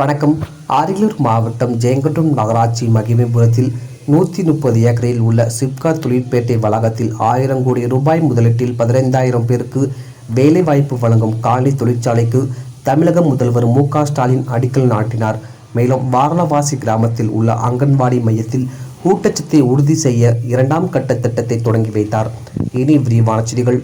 வணக்கம். அரியலூர் மாவட்டம் ஜெயங்கொண்டம் நகராட்சி மகிமைபுரத்தில் நூற்றி முப்பது ஏக்கரில் உள்ள சிப்கா தொழிற்பேட்டை வளாகத்தில் ஆயிரம் கோடி ரூபாய் முதலீட்டில் பதினைந்தாயிரம் பேருக்கு வேலைவாய்ப்பு வழங்கும் காலி தொழிற்சாலைக்கு தமிழக முதல்வர் மு ஸ்டாலின் அடிக்கல் நாட்டினார். மேலும் வாரணவாசி கிராமத்தில் உள்ள அங்கன்வாடி மையத்தில் ஊட்டச்சத்தை உறுதி செய்ய இரண்டாம் கட்ட திட்டத்தை தொடங்கி வைத்தார். இனி விரிவான செய்திகள்.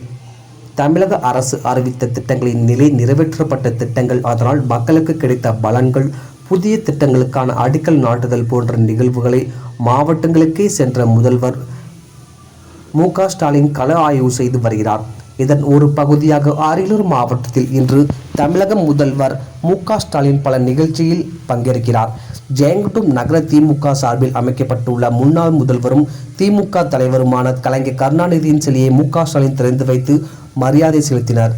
தமிழக அரசு அறிவித்த திட்டங்களின் நிலை நிறைவேற்றப்பட்ட திட்டங்கள். அதனால் மக்களுக்கு கிடைத்த பலன்கள் புதிய திட்டங்களுக்கான அடிக்கல் நாட்டுதல் போன்ற நிகழ்வுகளை மாவட்டங்களுக்கே சென்ற முதல்வர் மு க ஸ்டாலின் கள ஆய்வு செய்து வருகிறார். இதன் ஒரு பகுதியாக அரியலூர் மாவட்டத்தில் இன்று தமிழக முதல்வர் மு ஸ்டாலின் பல நிகழ்ச்சியில் பங்கேற்கிறார். ஜெயங்குட்டும் நகர திமுக சார்பில் அமைக்கப்பட்டுள்ள முன்னாள் முதல்வரும் திமுக தலைவருமான கலைஞர் கருணாநிதியின் சிலையை மு ஸ்டாலின் திறந்து வைத்து மரியாதை செலுத்தினர்.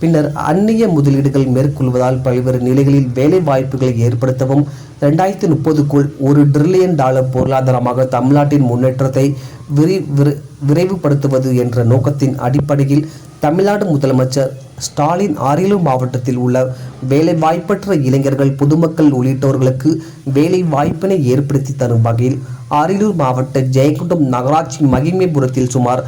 பின்னர் அந்நிய முதலீடுகள் மேற்கொள்வதால் பல்வேறு நிலைகளில் வேலை வாய்ப்புகளை ஏற்படுத்தவும் ரெண்டாயிரத்தி முப்பதுக்குள் ஒரு டிரில்லியன் டாலர் பொருளாதாரமாக தமிழ்நாட்டின் முன்னேற்றத்தை விரி விரை விரைவுபடுத்துவது என்ற நோக்கத்தின் அடிப்படையில் தமிழ்நாடு முதலமைச்சர் ஸ்டாலின் அரியலூர் மாவட்டத்தில் உள்ள வேலை வாய்ப்பற்ற இளைஞர்கள் பொதுமக்கள் உள்ளிட்டோர்களுக்கு வேலை வாய்ப்பினை ஏற்படுத்தி தரும் வகையில் அரியலூர் மாவட்ட ஜெயக்குண்டம் நகராட்சி மகிமைபுரத்தில் சுமார்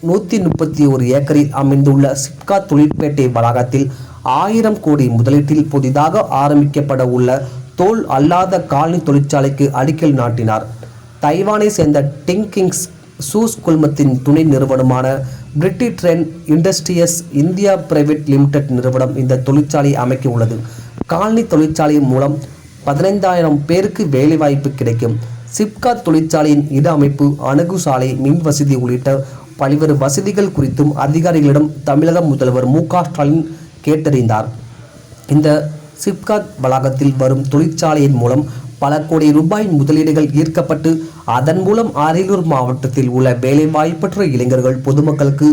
நூற்றி முப்பத்தி ஒரு ஏக்கரில் அமைந்துள்ள சிப்கா தொழிற்பேட்டை வளாகத்தில் ஆயிரம் கோடி முதலீட்டில் புதிதாக ஆரம்பிக்கப்பட உள்ள தோல் அல்லாத காலனி தொழிற்சாலைக்கு அடிக்கல் நாட்டினார். தைவானை சேர்ந்த டிங்கிங்ஸ் சூஸ் குழுமத்தின் துணை நிறுவனமான பிரிட்டி ட்ரென் இண்டஸ்ட்ரியஸ் இந்தியா பிரைவேட் லிமிடெட் நிறுவனம் இந்த தொழிற்சாலையை அமைக்க உள்ளது. காலனி தொழிற்சாலையின் மூலம் பதினைந்தாயிரம் பேருக்கு வேலைவாய்ப்பு கிடைக்கும். சிப்கா தொழிற்சாலையின் இட அமைப்பு அணுகுசாலை மின் வசதி உள்ளிட்ட பல்வேறு வசதிகள் குறித்தும் அதிகாரிகளிடம் தமிழக முதல்வர் மு ஸ்டாலின் கேட்டறிந்தார். இந்த சிப்காட் வளாகத்தில் வரும் தொழிற்சாலையின் மூலம் பல கோடி ரூபாய் முதலீடுகள் ஈர்க்கப்பட்டு அதன் மூலம் அரியலூர் மாவட்டத்தில் உள்ள வேலைவாய்ப்பற்ற இளைஞர்கள் பொதுமக்களுக்கு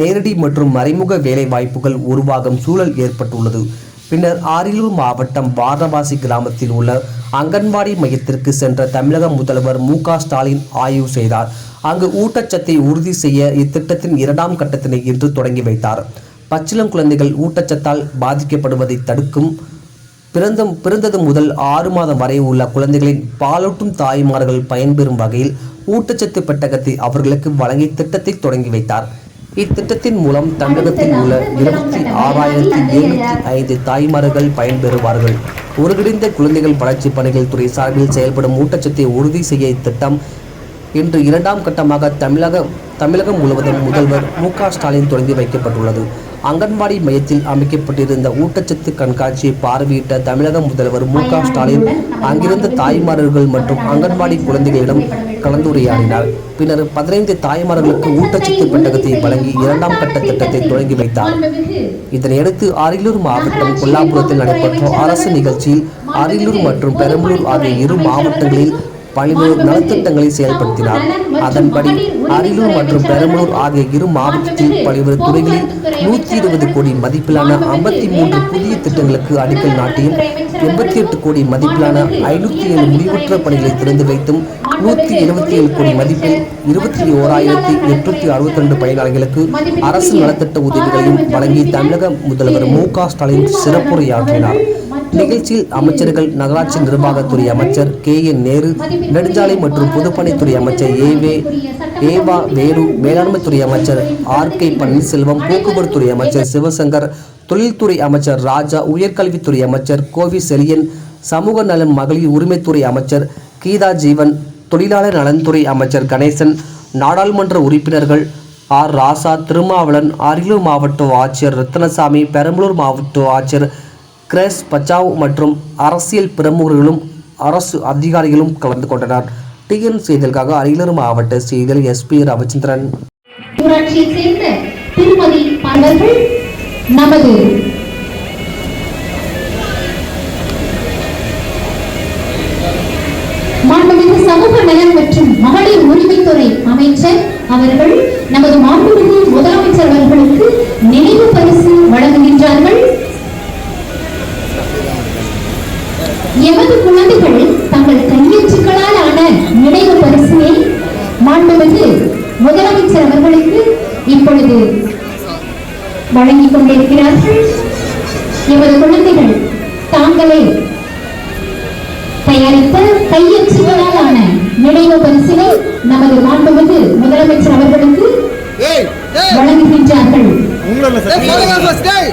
நேரடி மற்றும் மறைமுக வேலைவாய்ப்புகள் உருவாகும் சூழல் ஏற்பட்டுள்ளது. பின்னர் அரியலூர் மாவட்டம் வாரணவாசி கிராமத்தில் உள்ள அங்கன்வாடி மையத்திற்கு சென்ற தமிழக முதல்வர் மு ஸ்டாலின் ஆய்வு செய்தார். அங்கு ஊட்டச்சத்தை உறுதி செய்ய இத்திட்டத்தின் இரண்டாம் கட்டத்தினை இன்று தொடங்கி வைத்தார். பச்சிளம் குழந்தைகள் ஊட்டச்சத்தால் பாதிக்கப்படுவதை தடுக்கும் பிறந்த பிறந்தது முதல் ஆறு மாதம் வரை உள்ள குழந்தைகளின் பாலூட்டும் தாய்மார்கள் பயன்பெறும் வகையில் ஊட்டச்சத்து பெட்டகத்தை அவர்களுக்கு வழங்கி திட்டத்தை தொடங்கி வைத்தார். இத்திட்டத்தின் மூலம் தமிழகத்தில் உள்ள இருபத்தி ஆறாயிரத்தி எழுநூத்தி ஐந்து தாய்மார்கள் பயன்பெறுவார்கள். ஒருங்கிணைந்த குழந்தைகள் வளர்ச்சி பணிகள் துறை சார்பில் செயல்படும் ஊட்டச்சத்தை உறுதி செய்ய இத்திட்டம் இன்று இரண்டாம் கட்டமாக தமிழக தமிழகம் முழுவதும் முதல்வர் மு ஸ்டாலின் தொடங்கி வைக்கப்பட்டுள்ளது. அங்கன்வாடி மையத்தில் அமைக்கப்பட்டிருந்த ஊட்டச்சத்து கண்காட்சியை பார்வையிட்ட தமிழக முதல்வர் மு ஸ்டாலின் அங்கிருந்த தாய்மார்கள் மற்றும் அங்கன்வாடி குழந்தைகளிடம் கலந்துரையாடினார். பின்னர் பதினைந்து தாய்மார்களுக்கு ஊட்டச்சத்து பெட்டகத்தை வழங்கி இரண்டாம் கட்ட திட்டத்தை தொடங்கி வைத்தார். இதனையடுத்து அரியலூர் மாவட்டம் கொல்லாபுரத்தில் நடைபெற்ற அரசு நிகழ்ச்சியில் அரியலூர் மற்றும் பெரம்பலூர் ஆகிய இரு மாவட்டங்களில் பல்வேறு நலத்திட்டங்களை செயல்படுத்தினார். அதன்படி அரியலூர் மற்றும் பெரம்பலூர் ஆகிய இரு மாவட்டத்தில் பல்வேறு துறைகளில் நூற்றி இருபது கோடி மதிப்பிலான ஐம்பத்தி மூன்று புதிய திட்டங்களுக்கு அடிக்கல் நாட்டியும் எண்பத்தி எட்டு கோடி மதிப்பிலான ஐநூற்றி ஏழு முடிவற்ற பணிகளை திறந்து வைத்தும் நூற்றி எழுபத்தி ஏழு கோடி மதிப்பில் இருபத்தி ஓராயிரத்தி எட்நூத்தி அறுபத்தி ரெண்டு பயனாளிகளுக்கு அரசு நலத்திட்ட உதவிகளையும் வழங்கி தமிழக முதல்வர் மு க ஸ்டாலின் சிறப்புரையாற்றினார். நிகழ்ச்சியில் அமைச்சர்கள் நகராட்சி நிர்வாகத்துறை அமைச்சர் கே என் நேரு நெடுஞ்சாலை மற்றும் பொதுப்பணித்துறை அமைச்சர் ஏவே ஏவா வேலு வேளாண்மைத்துறை அமைச்சர் ஆர் கே பன்னீர்செல்வம் போக்குவரத்துறை அமைச்சர் சிவசங்கர் தொழில்துறை அமைச்சர் ராஜா உயர்கல்வித்துறை அமைச்சர் கோவி செலியன் சமூக நலன் மகளிர் உரிமைத்துறை அமைச்சர் கீதா ஜீவன் தொழிலாளர் நலன்துறை அமைச்சர் கணேசன் நாடாளுமன்ற உறுப்பினர்கள் ஆர் ராசா திருமாவளன் அரியலூர் மாவட்ட ஆட்சியர் ரத்னசாமி பெரம்பலூர் மாவட்ட ஆட்சியர் கிரேஸ் பச்சாவ் மற்றும் அரசியல் பிரமுகர்களும் அரசு அதிகாரிகளும் கலந்து கொண்டனர். டிஎன் செய்திகளுக்காக அரியலூர் மாவட்ட செய்தியில் எஸ்பி ரவிச்சந்திரன். ஊராட்சியைச் சேர்ந்த திருமதி அவர்கள் நமது மாண்புமிகு சமூக நலன் மற்றும் மகளிர் உரிமைத்துறை அமைச்சர் அவர்கள் நமது மாண்புமிகு முதலமைச்சர் அவர்களுக்கு நினைவு மாண்புமிகு முதலமைச்சர் அவர்களுக்கு இப்பொழுது வழங்கிக் கொண்டிருக்கிறார்கள் எமது குழந்தைகள் தாங்களே தயாரித்த கையச்சுகளால் ஆன நினைவு பரிசினை நமது மாண்புமிகு முதலமைச்சர் அவர்களுக்கு ஏய் ஏய். வழங்குகின்றார்கள். ஏய்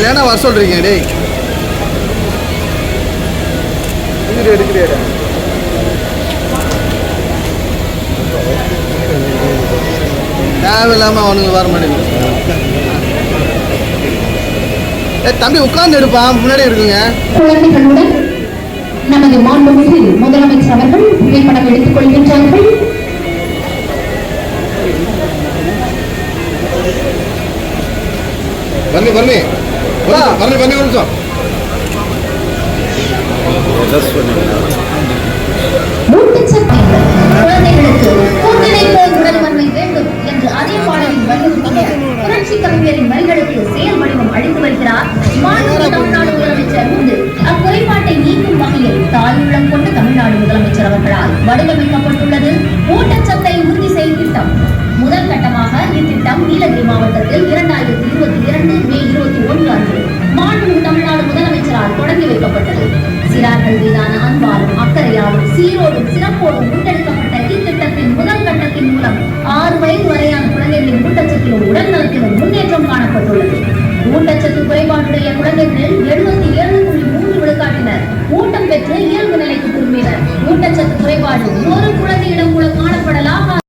இதில் என்ன வர சொல்றீங்க டேய். எடுக்கிறேன் எடுக்கிறேன் தேவையில்லாம அவனுங்க வர மாட்டேங்குது. ஏ தம்பி உட்கார்ந்து எடுப்பான் முன்னாடி இருக்குங்க. குழந்தைகளுடன் நமது மாண்புமிகு முதலமைச்சர் அவர்கள் புகைப்படம் எடுத்துக் கொள்கின்றார்கள். ಬನ್ನಿ ಬನ್ನಿ ಬನ್ನಿ ಬನ್ನಿ ಒಂದು ನಿಮಿಷ ஊட்டச்சத்து குழந்தைகளுக்கு கூந்தலை போல் உடல் வன்மை வேண்டும் என்று அதே பாடலில் வலியுறுத்திய புரட்சி கவிஞரின் வரிகளுக்கு செயல் வடிவம் அளித்து வருகிறார் மாநில குழந்தைகளின் உடல் நலத்திலும் முன்னேற்றம் காணப்பட்டுள்ளது. ஊட்டச்சத்து குறைபாடுடைய குழந்தைகளில் எழுபத்தி ஏழு புள்ளி மூன்று விழுக்காட்டினர். ஊட்டம் பெற்று இயல்பு நிலைக்கு திரும்பினர். ஊட்டச்சத்து குறைபாடு ஒரு